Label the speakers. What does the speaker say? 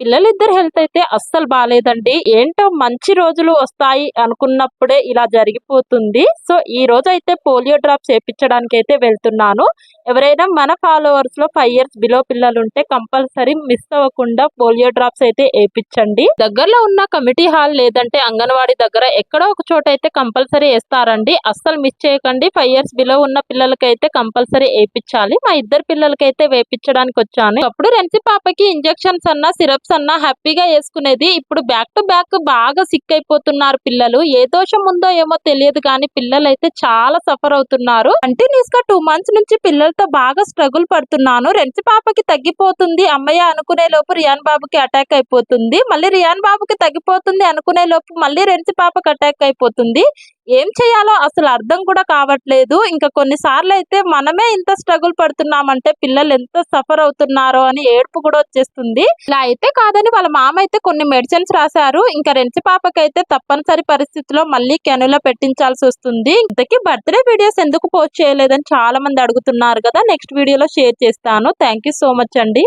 Speaker 1: పిల్లలిద్దరు health అయితే అస్సలు బాగాలేదండి ఏంటో మంచి రోజులు వస్తాయి అనుకున్నప్పుడే ఇలా జరిగిపోతుంది. సో ఈ రోజు అయితే పోలియో డ్రాప్స్ వేయించడానికి అయితే వెళ్తున్నాను. ఎవరైనా మన ఫాలోవర్స్లో ఫైవ్ ఇయర్స్ బిలో పిల్లలు ఉంటే కంపల్సరీ మిస్ అవ్వకుండా పోలియో డ్రాప్స్ అయితే వేయించండి దగ్గరలో ఉన్న కమిటీ హాల్ లేదంటే అంగన్వాడీ దగ్గర ఎక్కడో ఒక చోట అయితే కంపల్సరీ వేస్తారండి. అస్సలు మిస్ చేయకండి. ఫైవ్ ఇయర్స్ బిలో ఉన్న పిల్లలకైతే కంపల్సరీ వేయించాలి మా ఇద్దరు పిల్లలకైతే వేయించడానికి వచ్చాను. అప్పుడు రెంచి పాపకి ఇంజెక్షన్స్ అన్న సిరప్స్ అన్నా హ్యాపీగా వేసుకునేది ఇప్పుడు బ్యాక్ టు బ్యాక్ బాగా సిక్ అయిపోతున్నారు పిల్లలు. ఏ దోషం ఉందో ఏమో తెలియదు కానీ పిల్లలు అయితే చాలా సఫర్ అవుతున్నారు. కంటిన్యూస్గా టూ మంత్స్ నుంచి పిల్లలతో బాగా స్ట్రగుల్ పడుతున్నాను. రెంచి పాపకి తగ్గిపోతుంది. అమ్మయ్య అనుకునే లోపు రియాన్ బాబుకి అటాక్ అయిపోతుంది. మళ్ళీ రియాన్ బాబుకి తగ్గిపోతుంది అనుకునే లోపు మళ్ళీ రెంచి పాపకి అటాక్ అయిపోతుంది. ఏం చేయాలో అసలు అర్థం కూడా కావట్లేదు. ఇంకా కొన్నిసార్లు అయితే మనమే ఇంత స్ట్రగుల్ పడుతున్నామంటే పిల్లలు ఎంత సఫర్ అవుతున్నారో అని ఏడుపు కూడా వచ్చేస్తుంది. ఇలా అయితే కాదని వాళ్ళ మామ అయితే కొన్ని మెడిసిన్స్ రాశారు. ఇంకా రెంచి పాపకైతే తప్పనిసరి పరిస్థితిలో మళ్ళీ కెనులో పెట్టించాల్సి వస్తుంది. ఇంతకీ బర్త్డే వీడియోస్ ఎందుకు పోస్ట్ చేయలేదని చాలా మంది అడుగుతున్నారు కదా. నెక్స్ట్ వీడియోలో షేర్ చేస్తాను. థ్యాంక్ సో మచ్ అండి.